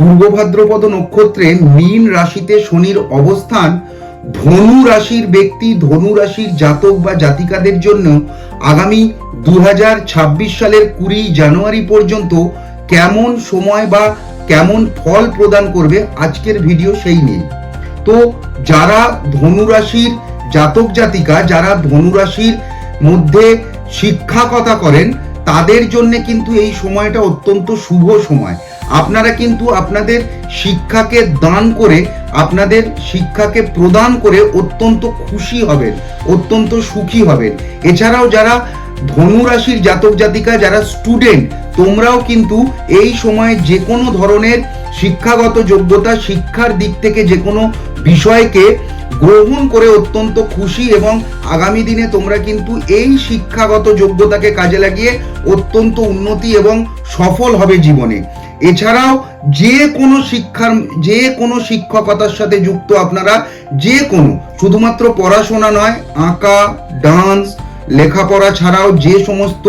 পূর্ব ভাদ্রপদ নক্ষত্রে মীন রাশিতে শনির অবস্থান, ধনু রাশির ব্যক্তি, ধনু রাশির জাতক বা জাতিকাদের জন্য আগামী দু সালের কুড়ি জানুয়ারি পর্যন্ত কেমন সময় বা কেমন ফল প্রদান করবে আজকের ভিডিও সেই নিয়ে। তো যারা ধনু রাশির জাতক জাতিকা, যারা ধনু রাশির মধ্যে শিক্ষাকতা করেন তাদের জন্য কিন্তু এই সময়টা অত্যন্ত শুভ সময়। আপনারা কিন্তু আপনাদের শিক্ষাকে দান করে, আপনাদের শিক্ষাকে প্রদান করে অত্যন্ত খুশি হবেন, অত্যন্ত সুখী হবেন। এছাড়াও যারা ধনু রাশির জাতক জাতিকা, যারা স্টুডেন্ট তোমরাও কিন্তু এই সময় যে কোনো ধরনের শিক্ষাগত যোগ্যতা, শিক্ষার দিক থেকে যে কোনো বিষয়কে গ্রহণ করে অত্যন্ত খুশি এবং আগামী দিনে তোমরা কিন্তু এই শিক্ষাগত যোগ্যতাকে কাজে লাগিয়ে অত্যন্ত উন্নতি এবং সফল হবে জীবনে। এছাড়াও যে কোনো শিক্ষার, যে কোনো শিক্ষকতার সাথে যুক্ত আপনারা যে কোনো, শুধুমাত্র পড়াশোনা নয়, আঁকা, ডান্স, লেখাপড়া ছাড়াও যে সমস্ত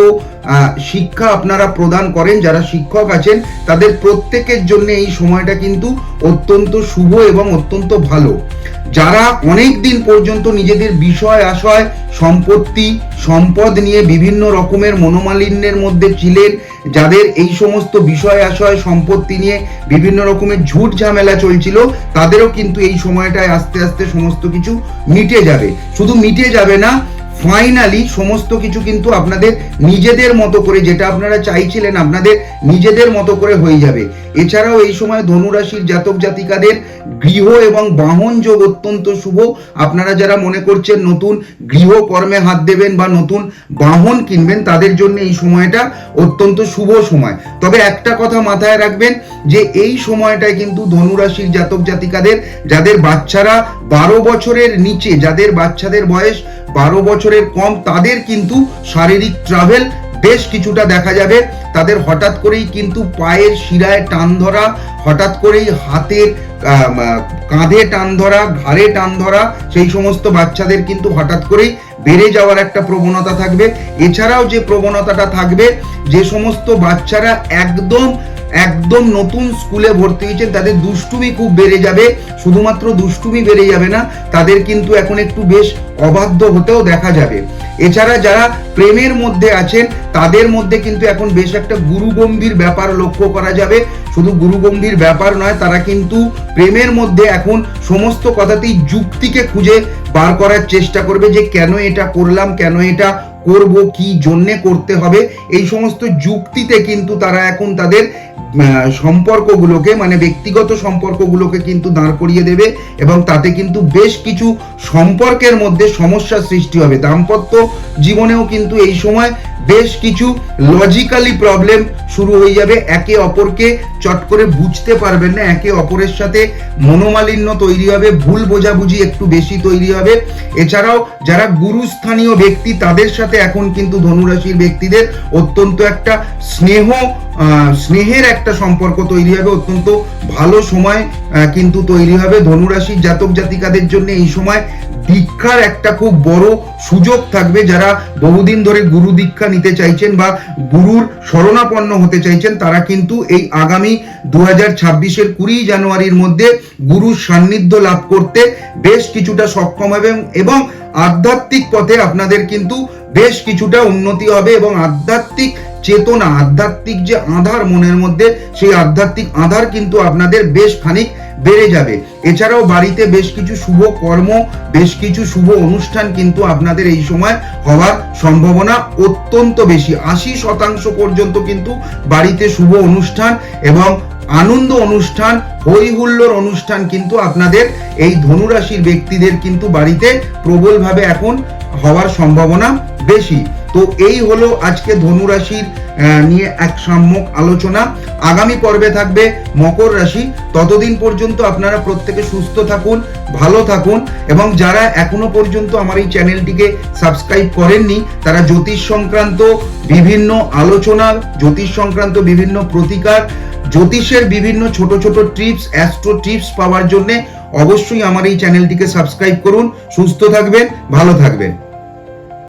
শিক্ষা আপনারা প্রদান করেন, যারা শিক্ষক আছেন, তাদের প্রত্যেকের জন্য এই সময়টা কিন্তু অত্যন্ত শুভ এবং অত্যন্ত ভালো। যারা অনেক দিন পর্যন্ত নিজেদের বিষয়, আশয়, সম্পত্তি, সম্পদ নিয়ে বিভিন্ন রকমের মনোমালিন্যের মধ্যে ছিলেন, যাদের এই সমস্ত বিষয়, আশয়, সম্পত্তি নিয়ে বিভিন্ন রকমের ঝুট ঝামেলা চলছিল, তাদেরও কিন্তু এই সময়টায় আস্তে আস্তে সমস্ত কিছু মিটে যাবে। শুধু মিটে যাবে না ফাইনালি সমস্ত কিছু কিন্তু আপনাদের নিজেদের মতো করে যেটা আপনারা চাইছিলেন আপনাদের নিজেদের মতো করে হয়ে যাবে। এছাড়াও এই সময় ধনুরাশির জাতক জাতিকাদের গৃহ এবং বাহন যোগ অত্যন্ত শুভ। আপনারা যারা মনে করছেন নতুন গৃহ কর্মে হাত দেবেন বা নতুন বাহন কিনবেন, তাদের জন্য এই সময়টা অত্যন্ত শুভ সময়। তবে একটা কথা মাথায় রাখবেন যে এই সময়টায় কিন্তু ধনুরাশির জাতক জাতিকাদের, যাদের বাচ্চারা বারো বছরের নিচে, যাদের বাচ্চাদের বয়স বারো বছরের কম তাদের কিন্তু শারীরিক ট্রাভেল বেশ কিছুটা দেখা যাবে। তাদের হঠাৎ করেই কিন্তু পায়ের শিরায় টান ধরা, হঠাৎ করেই হাতের কাঁধে টান ধরা, ঘাড়ে টান ধরা, সেই সমস্ত বাচ্চাদের কিন্তু হঠাৎ করেই বেড়ে যাওয়ার একটা প্রবণতা থাকবে। এছাড়াও যে প্রবণতাটা থাকবে, যে সমস্ত বাচ্চারা একদম একদম নতুন স্কুলে ভর্তি হয়েছেন, তাদের দুষ্টুমি খুব বেড়ে যাবে, শুধুমাত্র দুষ্টুমি বেড়ে যাবে না, তাদের কিন্তু এখন একটু বেশ অবাধ্য হতেও দেখা যাবে। এছাড়া যারা প্রেমের মধ্যে আছেন, তাদের মধ্যে কিন্তু এখন বেশ একটা গুরুগম্ভীর ব্যাপার লক্ষ্য করা যাবে। শুধু গুরুগম্ভীর ব্যাপার নয়, তারা কিন্তু প্রেমের মধ্যে এখন সমস্ত কথাতেই যুক্তিকে খুঁজে বার করার চেষ্টা করবে যে কেন এটা করলাম, কেন এটা করব, কি জন্যে করতে হবে, এই সমস্ত যুক্তিতে কিন্তু তারা এখন তাদের সম্পর্কগুলোকে মানে ব্যক্তিগত সম্পর্কগুলোকে কিন্তু দাঁড় করিয়ে দেবে এবং তাতে কিন্তু বেশ কিছু সম্পর্কের মধ্যে সমস্যা সৃষ্টি হবে। দাম্পত্য জীবনেও কিন্তু এই সময় বেশ কিছু লজিক্যালি প্রবলেম শুরু হয়ে যাবে। একে অপরকে চট করে বুঝতে পারবেন না, একে অপরের সাথে মনোমালিন্য তৈরি হবে, ভুল বোঝাবুঝি একটু বেশি তৈরি হবে। এছাড়াও যারা গুরুস্থানীয় ব্যক্তি, তাদের সাথে এখন কিন্তু ধনুরাশির ব্যক্তিদের অত্যন্ত একটা স্নেহ স্নেহের একটা সম্পর্ক তৈরি হবে, অত্যন্ত ভালো সময় কিন্তু তৈরি হবে। ধনুরাশির জাতক জাতিকাদের জন্য এই সময় দীক্ষার একটা খুব বড় সুযোগ থাকবে যারা বহুদিন ধরে গুরু দীক্ষা নিতে চাইছেন বা গুরুর শরণাপন্ন হতে চাইছেন, তারা কিন্তু এই আগামী দু হাজার ছাব্বিশের কুড়ি জানুয়ারির মধ্যে গুরুর সান্নিধ্য লাভ করতে বেশ কিছুটা সক্ষম হবে এবং আধ্যাত্মিক পথে আপনাদের কিন্তু বেশ কিছুটা উন্নতি হবে এবং আধ্যাত্মিক চেতনা, আধ্যাত্মিক যে আধার মনের মধ্যে, সেই আধ্যাত্মিক আধার কিন্তু আপনাদের বেশ খানিক বেড়ে যাবে। এছাড়াও বাড়িতে বেশ কিছু শুভ কর্ম, বেশ কিছু শুভ অনুষ্ঠান কিন্তু আপনাদের এই সময় হওয়ার সম্ভাবনা অত্যন্ত বেশি। আশি শতাংশ পর্যন্ত কিন্তু বাড়িতে শুভ অনুষ্ঠান এবং আনন্দ অনুষ্ঠান হই হুল্লোর অনুষ্ঠান কিন্তু আপনাদের এই ধনুরাশির ব্যক্তিদের কিন্তু বাড়িতে প্রবলভাবে এখন হওয়ার সম্ভাবনা বেশি। তো এই হলো আজকে ধনুরাশির নিয়ে এক সাম্যক আলোচনা। আগামী পর্বে থাকবে মকর রাশি। ততদিন পর্যন্ত আপনারা প্রত্যেকে সুস্থ থাকুন, ভালো থাকুন এবং যারা এখনও পর্যন্ত আমার এই চ্যানেলটিকে সাবস্ক্রাইব করেননি, তারা জ্যোতিষ সংক্রান্ত বিভিন্ন আলোচনা, জ্যোতিষ সংক্রান্ত বিভিন্ন প্রতিকার, জ্যোতিষের বিভিন্ন ছোট ছোট টিপস অ্যাস্ট্রো টিপস পাওয়ার জন্য অবশ্যই আমার এই চ্যানেলটিকে সাবস্ক্রাইব করুন। সুস্থ থাকবেন, ভালো থাকবেন।